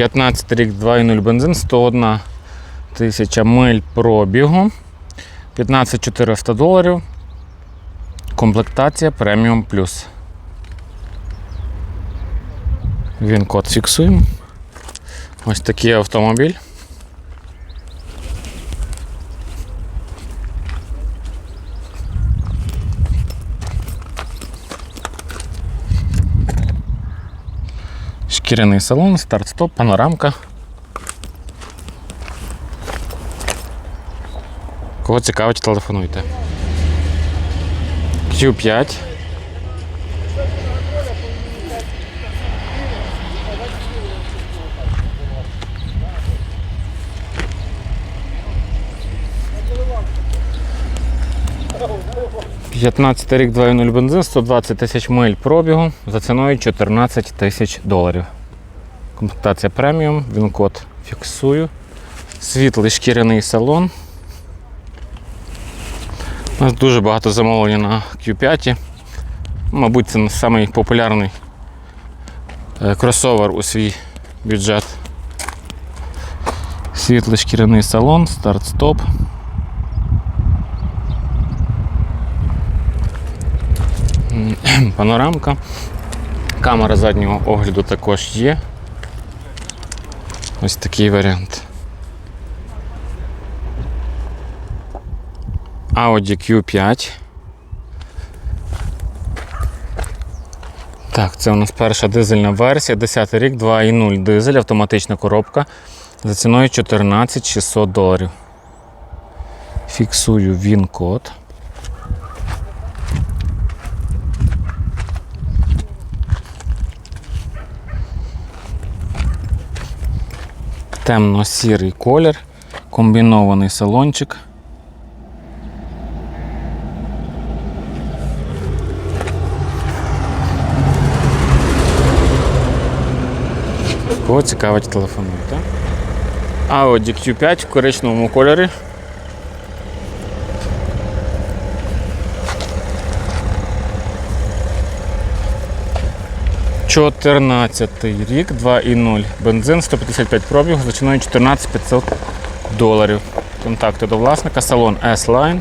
П'ятнадцятий рік 2.0 бензин, 101 тисяча миль пробігу, 15 400 доларів. Комплектація преміум плюс. Він код фіксуємо. Ось такий автомобіль. Шкіряний салон, старт-стоп, панорамка. Кого цікавить, телефонуйте. Q5. П'ятнадцятий рік 2.0 бензин, 120 тисяч миль пробігу за ціною 14 тисяч доларів. Комплектація преміум, він код фіксую. Світлий шкіряний салон. У нас дуже багато замовлень на Q5. Мабуть, це самий популярний е, кросовер у свій бюджет. Світлий шкіряний салон, старт-стоп. Панорамка. Камера заднього огляду також є. Ось такий варіант. Audi Q5. Так, це у нас перша дизельна версія, 10 рік, 2.0 дизель, автоматична коробка за ціною 14 600 доларів. Фіксую він код. Темно-сірий колір, комбінований салончик. Кого цікавить, телефонуйте. Audi Q5 в коричневому кольорі. Чотирнадцятий рік, 2.0 бензин, 155 пробіг, за ціною 14 500 доларів. Контакти до власника, салон S-Line.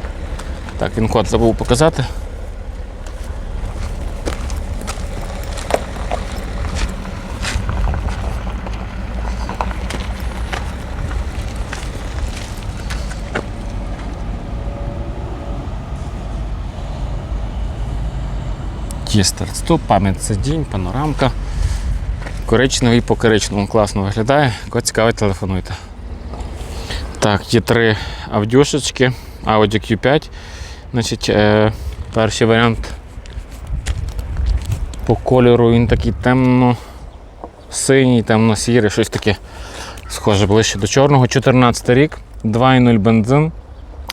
Так, він код забув показати. Є старт-стоп, пам'ять сидінь, панорамка. Коричневий по коричневому класно виглядає. Кого цікавить, телефонуйте. Так, є три авдюшечки, Audi Q5. Значить, е, перший варіант по кольору він такий темно-синій, темно-сірий, щось таке схоже ближче до чорного. 14 рік, 2.0 бензин,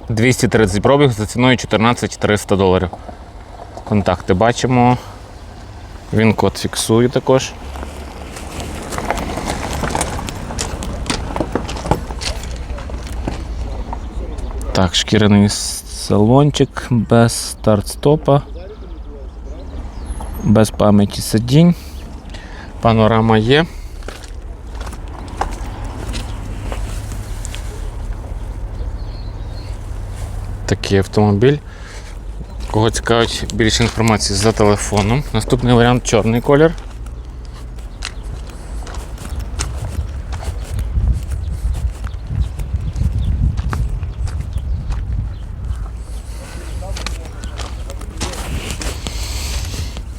230 пробіг за ціною 14 300 доларів. Контакти бачимо. Він код фіксую також. Так, шкіряний салончик без старт-стопа, без пам'яті сидінь. Панорама є. такий автомобіль. Кого цікавить більше інформації за телефоном. Наступний варіант чорний колір.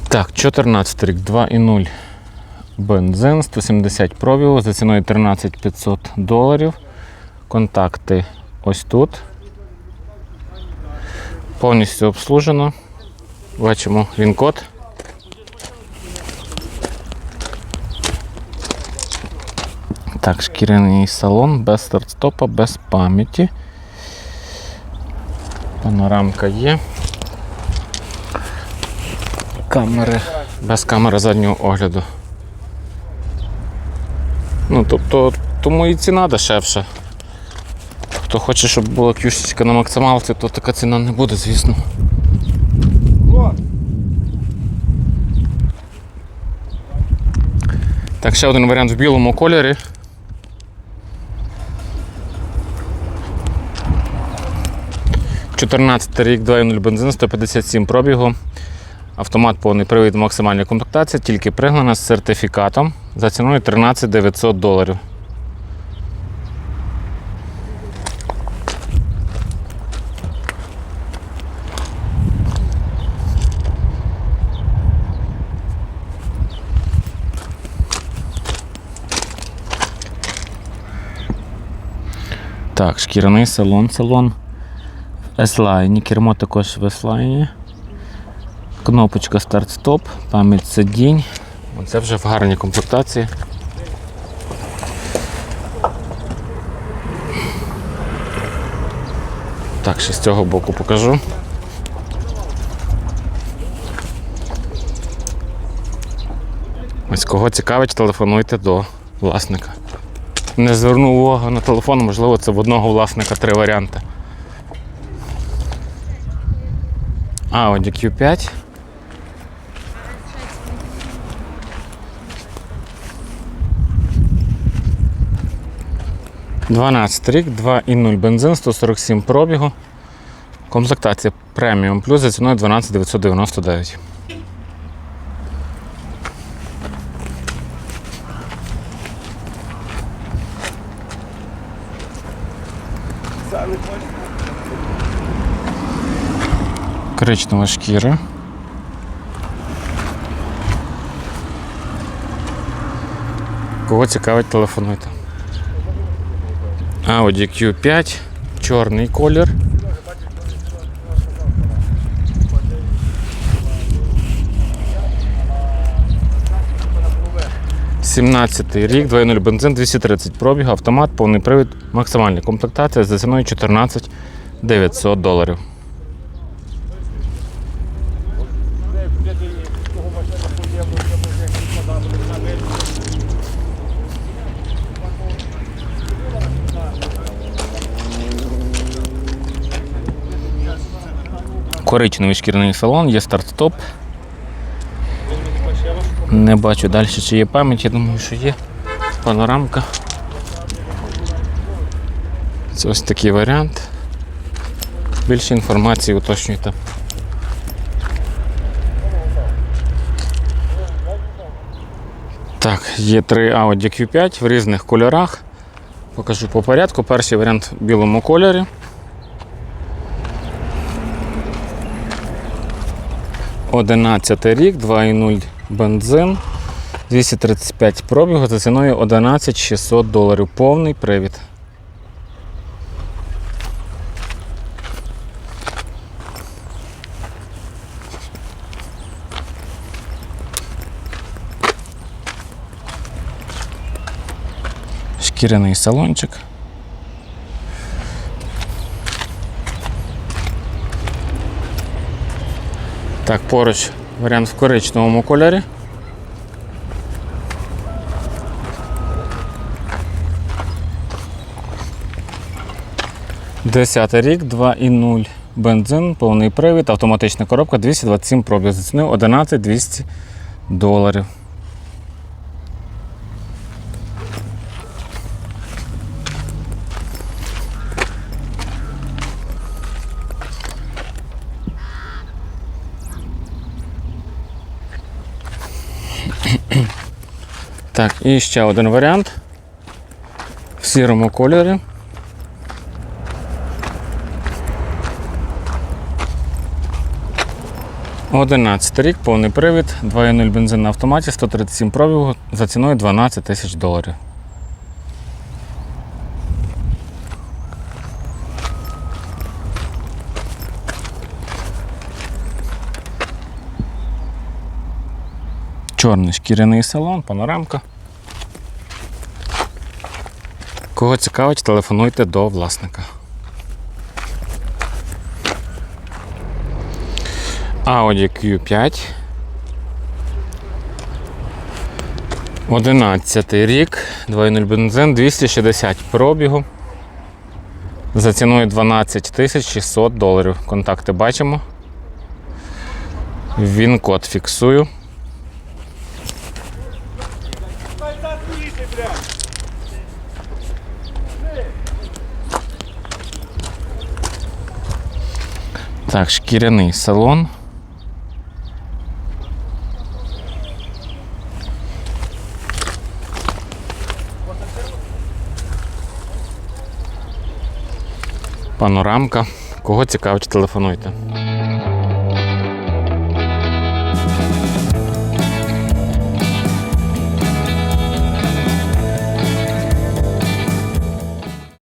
Так, 14 рік, 2,0 бензин, 170 пробігу за ціною 13 500 доларів. Контакти ось тут. Повністю обслужено. Бачимо він код. Так, шкіряний салон, без старт-стопа, без пам'яті. Панорамка є. Камери. Без камери заднього огляду. Ну, тобто, тому і ціна дешевша. Хто хоче, щоб була кюшечка на максималці, то така ціна не буде, звісно. Так, ще один варіант в білому кольорі. Чотирнадцятий рік 2.0 бензин, 157 пробігу. Автомат повний привід максимальної комплектації, тільки пригнана з сертифікатом за ціною 13 900 доларів. Так, шкіряний салон, салон S-Line, кермо також в S-Line. Кнопочка старт-стоп, пам'ять сидінь. Оце вже в гарній комплектації. Так, ще з цього боку покажу. Ось кого цікавить, телефонуйте до власника. Не звернув увагу на телефон, можливо, це в одного власника три варіанти. Audi Q5. Дванадцятий рік, 2,0 бензин, 147 пробігу. Комплектація преміум плюс за ціною 12 Коричнева шкіра. Кого цікавить, телефонуйте. Audi Q5, чорний колір. Сімнадцятий рік, 2.0 бензин, 230 пробіг, автомат, повний привід, максимальна комплектація за ціною 14 900 доларів. Коричневий шкіряний салон, є старт-стоп. Не бачу далі, чи є пам'ять, я думаю, що є. Панорамка. Це ось такий варіант. Більше інформації уточнюйте. Так, є три Audi Q5 в різних кольорах. Покажу по порядку. Перший варіант в білому кольорі. Одинадцятий рік, 2,0 бензин, 235 пробігу за ціною 11 600 доларів. Повний привід. Шкіряний салончик. Так, поруч варіант в коричневому кольорі. Десятий рік, 2,0 бензин, повний привід, автоматична коробка 227 пробіг. За ціною 11 200 доларів. Так, і ще один варіант в сірому кольорі. Одинадцятий рік, повний привід, 2.0 бензин на автоматі, 137 пробігу за ціною 12 тисяч доларів. Чорний шкіряний салон, панорамка. Кого цікавить, телефонуйте до власника. Audi Q5. 11 рік, 2.0 бензин, 260 пробігу. За ціною 12 тисяч 600 доларів. Контакти бачимо. Він код фіксую. Так, шкіряний салон. Панорамка. Кого цікавить, телефонуйте.